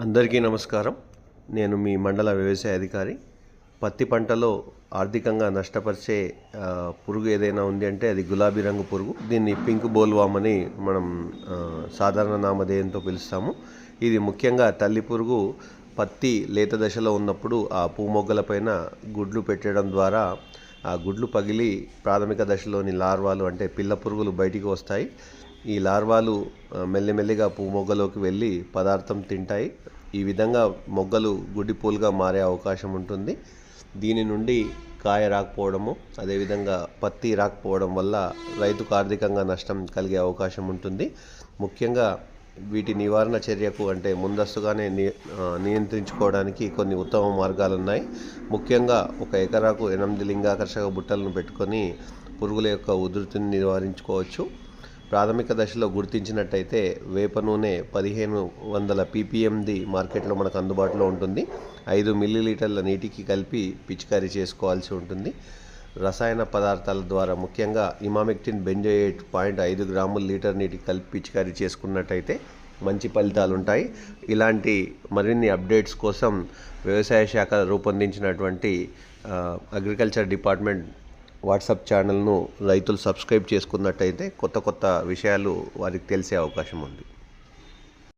అందరికీ నమస్కారం. నేను మీ మండల వ్యవసాయ అధికారి. పత్తి పంటలో ఆర్థికంగా నష్టపరిచే పురుగు ఏదైనా ఉంది అంటే అది గులాబీ రంగు పురుగు. దీన్ని పింక్ బోల్వామ్ అని మనం సాధారణ నామధేయంతో పిలుస్తాము. ఇది ముఖ్యంగా తల్లి పురుగు పత్తి లేత దశలో ఉన్నప్పుడు ఆ పూమొగ్గలపైన గుడ్లు పెట్టడం ద్వారా ఆ గుడ్లు పగిలి ప్రాథమిక దశలోని లార్వాలు అంటే పిల్ల పురుగులు బయటికి వస్తాయి. ఈ లార్వాలు మెల్లిమెల్లిగా పువ్వు మొగ్గలోకి వెళ్ళి పదార్థం తింటాయి. ఈ విధంగా మొగ్గలు గుడ్డిపూలుగా మారే అవకాశం ఉంటుంది. దీని నుండి కాయ రాకపోవడము అదేవిధంగా పత్తి రాకపోవడం వల్ల రైతుకు ఆర్థికంగా నష్టం కలిగే అవకాశం ఉంటుంది. ముఖ్యంగా వీటి నివారణ చర్యకు అంటే ముందస్తుగానే ని నియంత్రించుకోవడానికి కొన్ని ఉత్తమ మార్గాలు ఉన్నాయి. ముఖ్యంగా ఒక ఎకరాకు ఎనిమిది లింగాకర్షక బుట్టలను పెట్టుకొని పురుగుల యొక్క ఉధృతిని నివారించుకోవచ్చు. ప్రాథమిక దశలో గుర్తించినట్టయితే వేప నూనె పదిహేను వందల పీపీఎంది మార్కెట్లో మనకు అందుబాటులో ఉంటుంది. ఐదు మిల్లీలీటర్ల నీటికి కలిపి పిచికారీ చేసుకోవాల్సి ఉంటుంది. రసాయన పదార్థాల ద్వారా ముఖ్యంగా ఇమామెక్టిన్ బెంజోయేట్ పాయింట్ ఐదు గ్రాముల లీటర్ నీటికి కలిపి పిచికారీ చేసుకున్నట్టయితే మంచి ఫలితాలు ఉంటాయి ఇలాంటి మరిన్ని అప్డేట్స్ కోసం వ్యవసాయ శాఖ రూపొందించినటువంటి అగ్రికల్చర్ డిపార్ట్మెంట్ వాట్సాప్ ఛానల్ను రైతులు సబ్స్క్రైబ్ చేసుకున్నట్టయితే కొత్త కొత్త విషయాలు వారికి తెలిసే అవకాశం ఉంది.